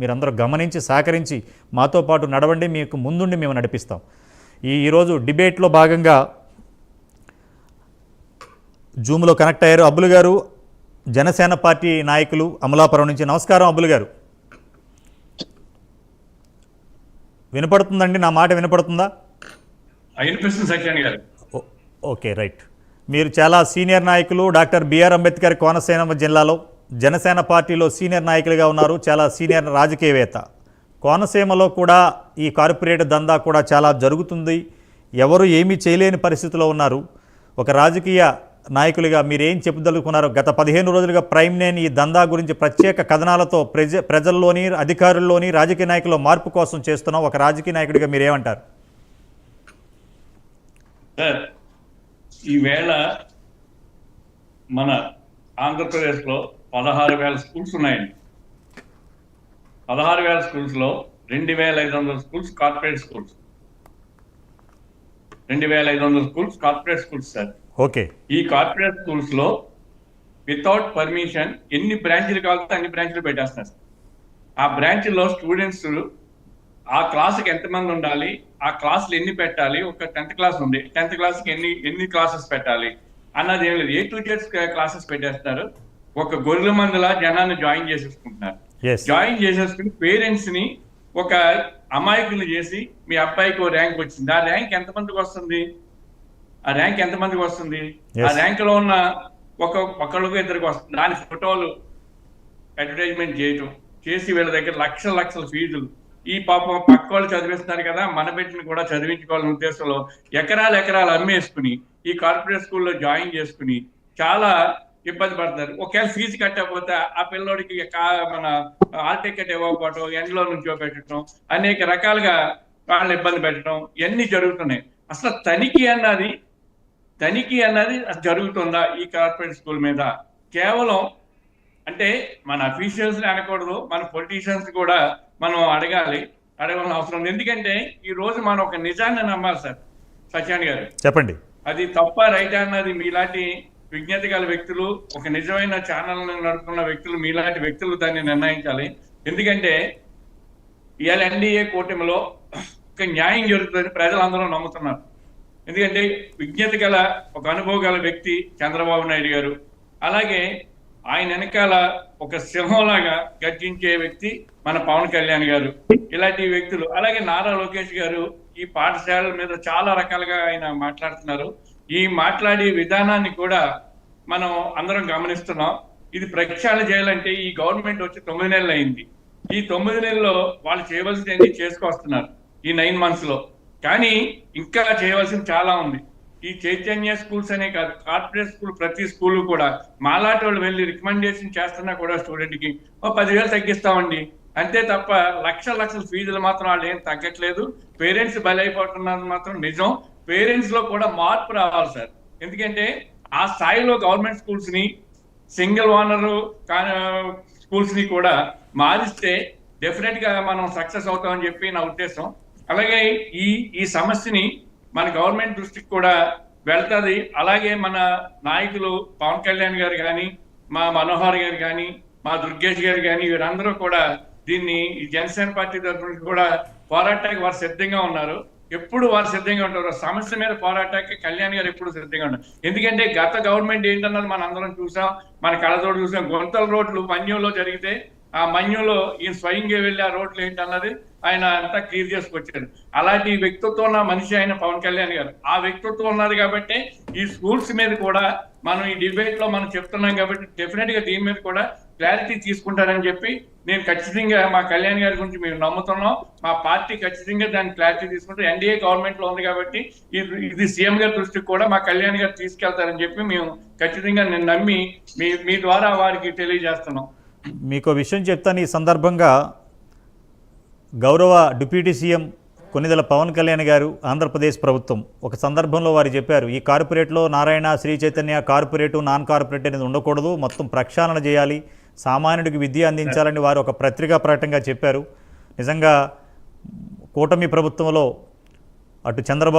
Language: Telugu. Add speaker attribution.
Speaker 1: మీరందరూ గమనించి సహకరించి మాతో పాటు నడవండి మీకు ముందుండి మేము నడిపిస్తాం. ఈ ఈరోజు డిబేట్లో భాగంగా జూమ్లో కనెక్ట్ అయ్యారు అబ్బులు గారు జనసేన పార్టీ నాయకులు అమలాపురం నుంచి. నమస్కారం అబ్బులు గారు. వినపడుతుందండి? నా మాట వినపడుతుందా? Okay right. మీరు చాలా సీనియర్ నాయకులు డాక్టర్ బిఆర్ అంబేద్కర్ కోనసీమ జిల్లాలో జనసేన పార్టీలో సీనియర్ నాయకులుగా ఉన్నారు చాలా సీనియర్ రాజకీయవేత్త. కోనసీమలో కూడా ఈ కార్పొరేట్ దందా కూడా చాలా జరుగుతుంది. ఎవరు ఏమీ చేయలేని పరిస్థితిలో ఉన్నారు. ఒక రాజకీయ నాయకులుగా మీరేం చెప్పదలుకున్నారు గత పదిహేను రోజులుగా ప్రైమ్ నేను ఈ దందా గురించి ప్రత్యేక కథనాలతో ప్రజ ప్రజల్లోని అధికారుల్లోని రాజకీయ నాయకుల మార్పు కోసం చేస్తున్నాం. ఒక రాజకీయ నాయకుడిగా మీరేమంటారు?
Speaker 2: ఈవేళ మన ఆంధ్రప్రదేశ్లో పదహారు వేల స్కూల్స్ ఉన్నాయండి. పదహారు వేల స్కూల్స్లో రెండు వేల ఐదు వందల స్కూల్స్ కార్పొరేట్ స్కూల్స్. రెండు వేల ఐదు వందల schools corporate schools sir.
Speaker 1: Okay.
Speaker 2: ఈ కార్పొరేట్ స్కూల్స్లో వితౌట్ పర్మిషన్ ఎన్ని బ్రాంచీలు కావాలంటే అన్ని బ్రాంచ్లు పెట్టేస్తున్నారు. ఆ బ్రాంచ్లో స్టూడెంట్స్ ఆ క్లాస్కి ఎంతమంది ఉండాలి ఆ క్లాసులు ఎన్ని పెట్టాలి ఒక టెన్త్ క్లాస్ ఉంది టెన్త్ క్లాస్కి ఎన్ని ఎన్ని క్లాసెస్ పెట్టాలి అన్నది ఏం లేదు. ఏ టూ జెడ్స్ క్లాసెస్ పెట్టేస్తారు ఒక గొర్రెల మందులా జనాన్ని జాయిన్ చేసేసుకుంటున్నారు. జాయిన్ చేసేసుకుని పేరెంట్స్ని ఒక అమాయకులు చేసి మీ అబ్బాయికి ఓ ర్యాంక్ వచ్చింది. ఆ ర్యాంక్ ఎంత మందికి వస్తుంది? ఆ ర్యాంక్ ఎంత మందికి వస్తుంది. ఆ ర్యాంక్లో ఉన్న ఒక ఒకళ్ళకు ఇద్దరికి వస్తుంది. దాని ఫోటోలు అడ్వర్టైజ్మెంట్ చేయటం చేసి వీళ్ళ దగ్గర లక్షల లక్షల ఫీజులు. ఈ పాపం పక్క వాళ్ళు చదివిస్తున్నారు కదా మన బిడ్డని కూడా చదివించుకోవాలనే ఉద్దేశంలో ఎకరాలు ఎకరాలు అమ్మేసుకుని ఈ కార్పొరేట్ స్కూల్లో జాయిన్ చేసుకుని చాలా ఇబ్బంది పడతారు ఒకవేళ ఫీజు కట్టకపోతే ఆ పిల్లోడికి కా- మన హాల్ టికెట్ ఇవ్వకపోవటం ఎండ్లో నుంచో పెట్టడం అనేక రకాలుగా వాళ్ళని ఇబ్బంది పెట్టడం ఇవన్నీ జరుగుతున్నాయి. అసలు తనిఖీ అన్నది తనిఖీ అన్నది అసలు జరుగుతుందా ఈ కార్పొరేట్ స్కూల్ మీద? కేవలం అంటే మన అఫీషియల్స్ అనకూడదు మన పొలిటీషియన్స్ కూడా మనం అడగాలి అడగాల్సిన అవసరం ఉంది. ఎందుకంటే ఈ రోజు మనం ఒక నిజాన్ని నమ్మాలి సార్ సత్యాన్ గారు.
Speaker 1: చెప్పండి.
Speaker 2: అది తప్ప రైట్ అన్నది మీలాంటి విజ్ఞత గల వ్యక్తులు ఒక నిజమైన ఛానల్ నడుపుతున్న వ్యక్తులు మీలాంటి వ్యక్తులు దాన్ని నిర్ణయించాలి. ఎందుకంటే ఇవాళ ఎన్డీఏ కూటమిలో ఒక న్యాయం జరుగుతుందని ప్రజలందరూ నమ్ముతున్నారు. ఎందుకంటే విజ్ఞత గల ఒక అనుభవం గల వ్యక్తి చంద్రబాబు నాయుడు గారు అలాగే ఆయన వెనకాల ఒక సింహంలాగా గర్జించే వ్యక్తి మన పవన్ కళ్యాణ్ గారు ఇలాంటి వ్యక్తులు. అలాగే నారా లోకేష్ గారు ఈ పాఠశాలల మీద చాలా రకాలుగా ఆయన మాట్లాడుతున్నారు. ఈ మాట్లాడే విధానాన్ని కూడా మనం అందరం గమనిస్తున్నాం. ఇది ప్రక్షాళన చేయాలంటే ఈ గవర్నమెంట్ వచ్చి తొమ్మిది నెలలు అయింది. ఈ తొమ్మిది నెలల్లో వాళ్ళు చేయవలసినవి చేసుకొస్తున్నారు ఈ నైన్ మంత్స్లో కానీ ఇంకా చేయవలసింది చాలా ఉంది. ఈ చైతన్య స్కూల్స్ అనే కాదు కార్పొరేట్ స్కూల్ ప్రతి స్కూల్ కూడా. మాలాటి వాళ్ళు వెళ్ళి రికమెండేషన్ చేస్తున్నా కూడా స్టూడెంట్కి ఓ పదివేలు తగ్గిస్తామండి అంతే తప్ప లక్షల లక్షల ఫీజులు మాత్రం వాళ్ళు ఏం తగ్గట్లేదు. పేరెంట్స్ బలైపోతున్నారు మాత్రం నిజం. పేరెంట్స్లో కూడా మార్పు రావాలి సార్. ఎందుకంటే ఆ స్థాయిలో గవర్నమెంట్ స్కూల్స్ని సింగిల్ ఓనర్ స్కూల్స్ని కూడా మారిస్తే డెఫినెట్గా మనం సక్సెస్ అవుతామని చెప్పి నా ఉద్దేశం. అలాగే ఈ ఈ సమస్యని మన గవర్నమెంట్ దృష్టికి కూడా వెళ్తుంది. అలాగే మన నాయకులు పవన్ కళ్యాణ్ గారు కానీ మా మనోహర్ గారు కానీ మా దుర్గేష్ గారు కానీ వీరందరూ కూడా దీన్ని ఈ జనసేన పార్టీ తరఫు నుంచి కూడా పోరాటానికి వారు సిద్ధంగా ఉన్నారు. ఎప్పుడు వారు సిద్ధంగా ఉంటారు సమస్య మీద పోరాటానికి కళ్యాణ్ గారు ఎప్పుడు సిద్ధంగా ఉన్నారు. ఎందుకంటే గత గవర్నమెంట్ ఏంటన్నది మనం అందరం చూసాం మన కళతోడు చూసాం గుంతల రోడ్లు మన్యంలో జరిగితే ఆ మన్యులో ఈయన స్వయంగా వెళ్ళి ఆ రోడ్లు ఏంటన్నది ఆయన అంతా క్లియర్ చేసుకొచ్చారు అలాంటి వ్యక్తిత్వం ఉన్న మనిషి ఆయన పవన్ కళ్యాణ్ గారు. ఆ వ్యక్తిత్వం ఉన్నది కాబట్టి ఈ స్కూల్స్ మీద కూడా మనం ఈ డిబేట్లో మనం చెప్తున్నాం కాబట్టి డెఫినెట్గా దీని మీద కూడా క్లారిటీ తీసుకుంటారని చెప్పి నేను ఖచ్చితంగా మా కళ్యాణ్ గారి గురించి మేము నమ్ముతున్నాం. మా పార్టీ ఖచ్చితంగా దాన్ని క్లారిటీ తీసుకుంటే ఎన్డీఏ గవర్నమెంట్లో ఉంది కాబట్టి ఇది ఇది సీఎం గారి దృష్టికి కూడా మా కళ్యాణ్ గారు తీసుకెళ్తారని చెప్పి మేము ఖచ్చితంగా నేను నమ్మి మీ మీ ద్వారా వారికి తెలియజేస్తున్నాం.
Speaker 1: మీకు విషయం చెప్తాను. ఈ సందర్భంగా గౌరవ డిప్యూటీ సీఎం కొన్నిదల పవన్ కళ్యాణ్ గారు ఆంధ్రప్రదేశ్ ప్రభుత్వం ఒక సందర్భంలో వారు చెప్పారు ఈ కార్పొరేట్లో Narayana Sri Chaitanya corporate non corporate అనేది ఉండకూడదు. మొత్తం ప్రక్షాళన చేయాలి. సామాన్యుడికి విద్య అందించాలని వారు ఒక పత్రికా ప్రకటనగా చెప్పారు. నిజంగా కూటమి ప్రభుత్వంలో అటు చంద్రబాబు